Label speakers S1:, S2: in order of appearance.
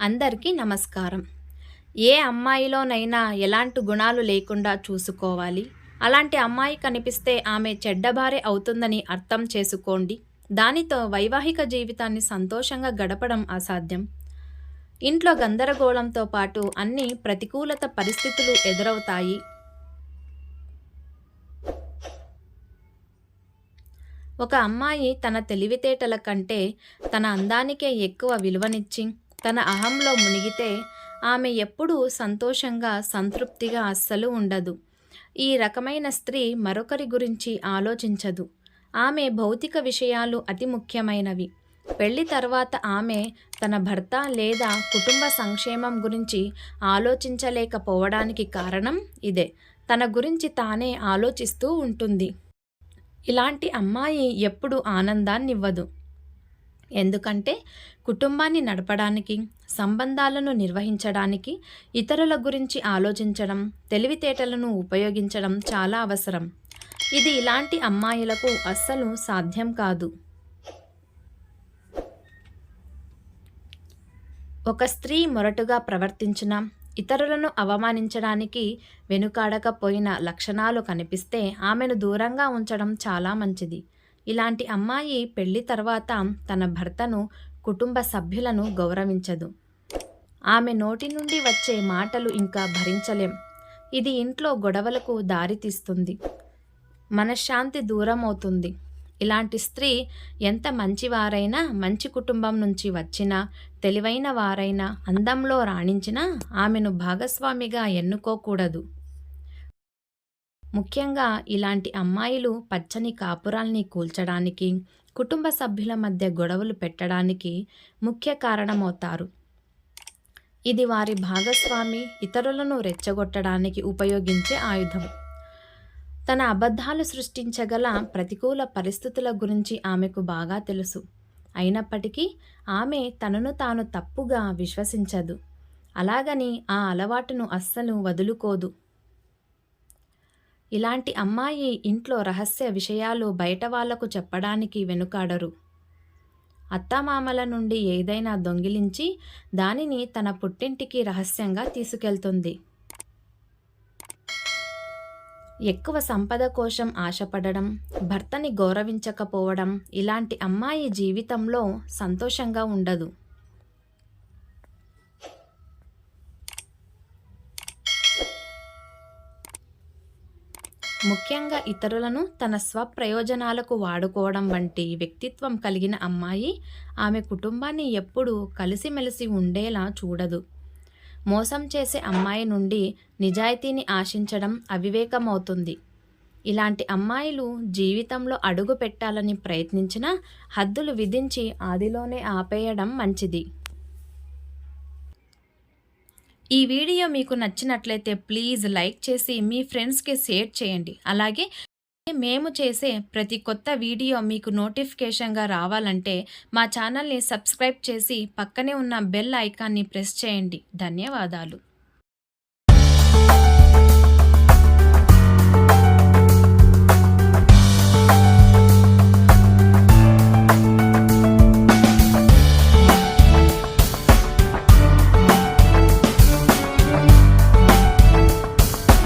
S1: అందరికీ నమస్కారం. ఏ అమ్మాయిలోనైనా ఎలాంటి గుణాలు లేకుండా చూసుకోవాలి. అలాంటి అమ్మాయి కనిపిస్తే ఆమె చెడ్డబారే అవుతుందని అర్థం చేసుకోండి. దానితో వైవాహిక జీవితాన్ని సంతోషంగా గడపడం అసాధ్యం. ఇంట్లో గందరగోళంతో పాటు అన్ని ప్రతికూలత పరిస్థితులు ఎదురవుతాయి. ఒక అమ్మాయి తన తెలివితేటల కంటే తన అందానికే ఎక్కువ విలువనిచ్చి తన అహంలో మునిగితే ఆమె ఎప్పుడూ సంతోషంగా సంతృప్తిగా అస్సలు ఉండదు. ఈ రకమైన స్త్రీ మరొకరి గురించి ఆలోచించదు. ఆమె భౌతిక విషయాలు అతి ముఖ్యమైనవి. పెళ్ళి తర్వాత ఆమె తన భర్త లేదా కుటుంబ సంక్షేమం గురించి ఆలోచించలేకపోవడానికి కారణం ఇదే. తన గురించి తానే ఆలోచిస్తూ ఉంటుంది. ఇలాంటి అమ్మాయి ఎప్పుడు ఆనందాన్నివ్వదు. ఎందుకంటే కుటుంబాన్ని నడపడానికి సంబంధాలను నిర్వహించడానికి ఇతరుల గురించి ఆలోచించడం తెలివితేటలను ఉపయోగించడం చాలా అవసరం. ఇది ఇలాంటి అమ్మాయిలకు అస్సలు సాధ్యం కాదు. ఒక స్త్రీ మొరటుగా ప్రవర్తించిన ఇతరులను అవమానించడానికి వెనుకాడకపోయిన లక్షణాలు కనిపిస్తే ఆమెను దూరంగా ఉంచడం చాలా మంచిది. ఇలాంటి అమ్మాయి పెళ్ళి తర్వాత తన భర్తను కుటుంబ సభ్యులను గౌరవించదు. ఆమె నోటి నుండి వచ్చే మాటలు ఇంకా భరించలేం. ఇది ఇంట్లో గొడవలకు దారితీస్తుంది మనశ్శాంతి దూరం అవుతుంది ఇలాంటి స్త్రీ ఎంత మంచివారైనా మంచి కుటుంబం నుంచి వచ్చినా తెలివైన వారైనా అందంలో రాణించినా ఆమెను భాగస్వామిగా ఎన్నుకోకూడదు. ముఖ్యంగా ఇలాంటి అమ్మాయిలు పచ్చని కాపురాల్ని కూల్చడానికి కుటుంబ సభ్యుల మధ్య గొడవలు పెట్టడానికి ముఖ్య కారణమవుతారు. ఇది వారి భాగస్వామి ఇతరులను రెచ్చగొట్టడానికి ఉపయోగించే ఆయుధం. తన అబద్ధాలు సృష్టించగల ప్రతికూల పరిస్థితుల గురించి ఆమెకు బాగా తెలుసు. అయినప్పటికీ ఆమె తనను తాను తప్పుగా విశ్వసించదు. అలాగని ఆ అలవాటును అస్సలు వదులుకోదు. ఇలాంటి అమ్మాయి ఇంట్లో రహస్య విషయాలు బయట వాళ్ళకు చెప్పడానికి వెనుకాడరు. అత్తమామల నుండి ఏదైనా దొంగిలించి దానిని తన పుట్టింటికి రహస్యంగా తీసుకెళ్తుంది. ఎక్కువ సంపద కోసం ఆశపడడం భర్తని గౌరవించకపోవడం ఇలాంటి అమ్మాయి జీవితంలో సంతోషంగా ఉండదు. ముఖ్యంగా ఇతరులను తన స్వప్రయోజనాలకు వాడుకోవడం వంటి వ్యక్తిత్వం కలిగిన అమ్మాయి ఆమె కుటుంబాన్ని ఎప్పుడూ కలిసిమెలిసి ఉండేలా చూడదు. మోసం చేసే అమ్మాయి నుండి నిజాయితీని ఆశించడం అవివేకమవుతుంది. ఇలాంటి అమ్మాయిలు జీవితంలో అడుగు పెట్టాలని ప్రయత్నించినా హద్దులు విధించి ఆదిలోనే ఆపేయడం మంచిది. ఈ వీడియో మీకు నచ్చినట్లయితే ప్లీజ్ లైక్ చేసి మీ ఫ్రెండ్స్కి షేర్ చేయండి. అలాగే మేము చేసే ప్రతి కొత్త వీడియో మీకు నోటిఫికేషన్గా రావాలంటే మా ఛానల్ని సబ్స్క్రైబ్ చేసి పక్కనే ఉన్న బెల్ ఐకాన్ని ప్రెస్ చేయండి. ధన్యవాదాలు.